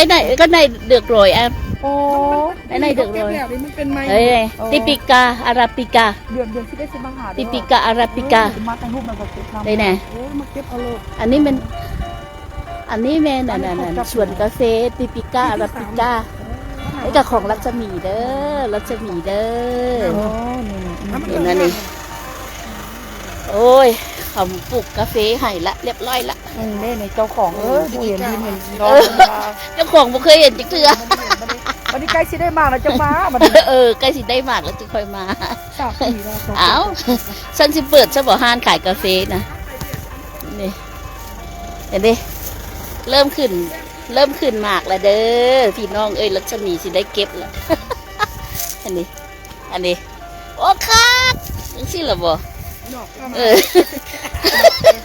cái này cái này được rồi em โอ้ cái này được เก็บ rồi แล้วนี่มันเป็นไม้ đây này Typica Arabica เดือนเดือนที่ได้สิมาหา Typica Arabica มาทางรูปมันก็เก็บ đây nè โอ้ยมาเก็บเอาโลดอันนี้มันอันนี้แม่น่ะน่ะน่ะส่วนกาแฟติปิก้าอาราบิก้าไอ้กับของรัชมีเด้อรัชมีเด้อ โอ้นี่เห็นไหมนี่ โอ้ย เขาปลูกกาแฟให้ละเรียบร้อยละอืมนี่ในเจ้าของเออผู้เห็นดินเห็นน้องเจ้าของบ่เคยเห็นจักเทื่อวันนี้ใกล้สิได้มาแล้วจะมามันเออใกล้สิได้มากแล้วจะค่อยมาสามปีแล้วเอ้าฉันสิเปิดซะบ่ห้านขายกาแฟนะนี่เห็นดิเริ่มขึ้น เริ่มขึ้นมากแล้วเด้อพี่น้องเอ้ยรัชมีสิได้เก็บแล้วอันนี้ อันนี้ โอ้คักจังสิล่ะบ่ เออ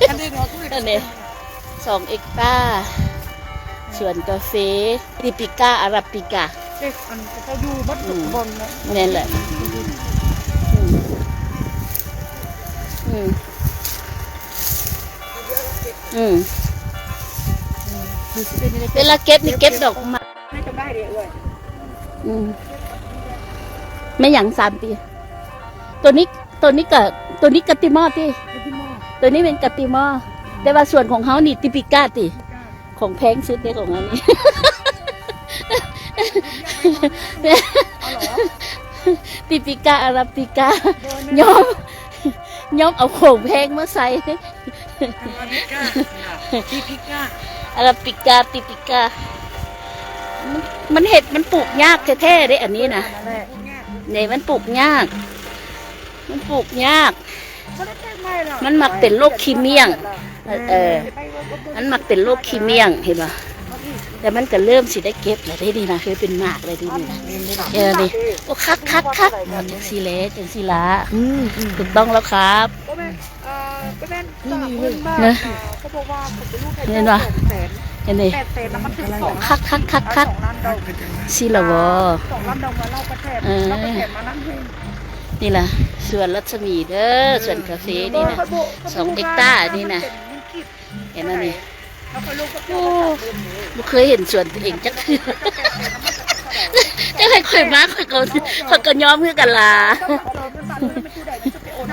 อันนี้เนาะอันนี้สองเอกตาสวนกาแฟติปิก้าอาราบิกาเด็กอันเขาอยู่บัดบนนะนี่นแหละอืมอืมอืมดูสิเป็นยังไงเวลาเก็บนี่เก็บดอกไมาให้จำได้เดี๋ยวเอ้ยอืมไม่หยังสามปี ตัวนี้ ตัวนี้กับตัวนี้กะติมอที่ไอ้ที่หม้อตัวนี้เป็นกะติมอแต่ว่าส่วนของเขานี่ติปิก้าติ ของแพงสุดเลยของอันนี้เอาเหรอติปิก้าอาราบิกาย้อมย้อมเอาของแพงมาใส่ที่พิก้าอาราบิกาติปิกามันมันเห็ดมันปลูกยากแท้ๆเด้อันนี้นะนั่นแหละเนี่ยมันปลูกยาก มันปลูกยากมัมันมักเป็นโรคขี้เมี่ยงเออเออ มันมักเป็นโรคขี้เมี่ยงเห็นปะแต่มันก็เริ่มสิได้เก็บแล้วได้ดีนะคือเป็นหมากเลยดีนี่นะเออนี่โอ้คักคักคักจังสีเละจังสีละอืมอืมถูกต้องแล้วครับก็แม่เอ่อก็แม่สามหมื่นบาทนะเขาบอกว่าผมจะลูกให้เห็นปะแสนเห็นดิแปดแสนแล้วมันถึงสองคักคักคักคักสองล้านดอกสีละวอสองล้านดอกมาเล่าประเทศเออ เราประเทศมานั่งให้นี่ล่ะสวนรัศมีเด้อสวนกาแฟนี่นะสองเฮกตาร์นี่นะเห็นไหมนี่แล้วก็ลูกก็โอ้บ่เคยเห็นสวนตัวเองจักเทื่อจะให้ข่อยมาข่อยก็ข่อยก็ยอมคือกันล่ะ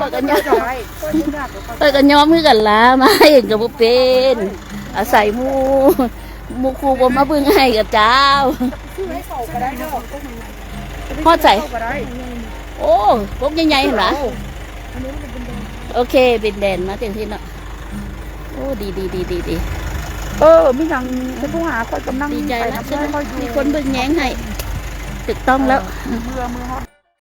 ปกันยาข่อยก็ยอมคือกันล่ะมาเองก็บ่เป็นอาศัยหมู่หมู่ครูบ่มาเบิ่งให้กับเจ้าชื่อให้เขาก็ได้เนาะพอใจก็ได้ โอ้พวกใหญ่ๆเห็นปะโอเคเป็นแดนมาเต็มที่เนาะโอ้ดีดีดีดีดีเออมีหยังเป็นผู้หาคอยกำลังดีใจไปนะนะเพื่อนคอยมีคนเบิ่งแย้งให้ถูกต้องแล้วมือมือฮอต